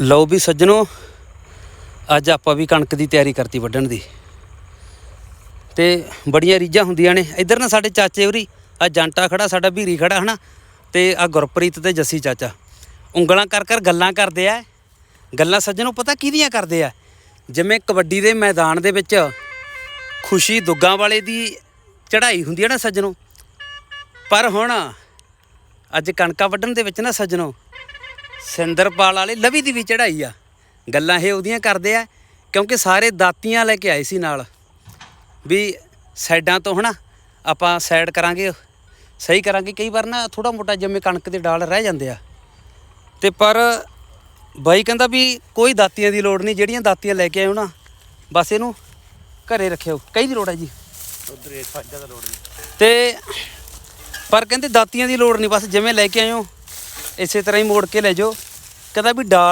ਲਓ ਵੀ ਸੱਜਣੋ, ਅੱਜ ਆਪਾਂ ਵੀ ਕਣਕ ਦੀ ਤਿਆਰੀ ਕਰਤੀ ਵੱਢਣ ਦੀ। ਤੇ ਬੜੀਆਂ ਰੀਝਾਂ ਹੁੰਦੀਆਂ ਨੇ। ਇੱਧਰ ਨਾ ਸਾਡੇ ਚਾਚੇ ਉਰੀ ਆ ਜੰਟਾ ਖੜਾ, ਸਾਡਾ ਵੀਰੀ ਖੜਾ, ਹਨਾ? ਤੇ ਆ ਗੁਰਪ੍ਰੀਤ ਤੇ ਜੱਸੀ ਚਾਚਾ। ਉਂਗਲਾਂ ਕਰ ਕਰ ਗੱਲਾਂ ਕਰਦੇ ਆ। ਗੱਲਾਂ ਸੱਜਣੋ ਪਤਾ ਕਿਹਦੀਆਂ ਕਰਦੇ ਆ? ਜਿਵੇਂ ਕਬੱਡੀ ਦੇ ਮੈਦਾਨ ਦੇ ਵਿੱਚ ਖੁਸ਼ੀ ਦੁੱਗਾ ਵਾਲੇ ਦੀ ਚੜ੍ਹਾਈ ਹੁੰਦੀ ਹੈ ਨਾ ਸੱਜਣੋ। ਪਰ ਹੁਣ ਅੱਜ ਕਣਕਾਂ ਵੱਢਣ ਦੇ ਵਿੱਚ ਨਾ ਸੱਜਣੋ ਸਿੰਦਰਪਾਲ ਵਾਲੇ ਲਵੀ ਦੀ ਵੀ ਚੜ੍ਹਾਈ ਆ। ਗੱਲਾਂ ਇਹ ਉਹਦੀਆਂ ਕਰਦੇ ਆ ਕਿਉਂਕਿ ਸਾਰੇ ਦਾਤੀਆਂ ਲੈ ਕੇ ਆਏ ਸੀ ਨਾਲ। ਵੀ ਸਾਈਡਾਂ ਤੋਂ ਹਨਾ ਆਪਾਂ ਸਾਈਡ ਕਰਾਂਗੇ ਸਹੀ ਕਰਾਂਗੇ। ਕਈ ਵਾਰ ਨਾ ਥੋੜਾ ਮੋਟਾ ਜਿਵੇਂ ਕਣਕ ਦੇ ਡਾਲ ਰਹਿ ਜਾਂਦੇ ਆ। ਤੇ ਪਰ ਬਾਈ ਕਹਿੰਦਾ ਵੀ ਕੋਈ ਦਾਤੀਆਂ ਦੀ ਲੋੜ ਨਹੀਂ ਜਿਹੜੀਆਂ ਦਾਤੀਆਂ ਲੈ ਕੇ ਆਏ ਹੋ ਨਾ ਬਸ ਇਹਨੂੰ ਘਰੇ ਰੱਖਿਓ। ਕਈ ਦੀ ਲੋੜ ਹੈ ਜੀ। ਉਧਰ ਇਹ ਦਾ ਲੋੜ ਨਹੀਂ। ਤੇ ਪਰ ਕਹਿੰਦੇ ਦਾਤੀਆਂ ਦੀ ਲੋੜ ਨਹੀਂ ਬਸ ਜਿਵੇਂ ਲੈ ਕੇ ਆਏ ਹੋ ਇਸੇ ਤਰ੍ਹਾਂ ਹੀ ਮੋੜ ਕੇ ਲੈ ਜਾਓ। ਕਹਿੰਦਾ ਵੀ ਡਾਲ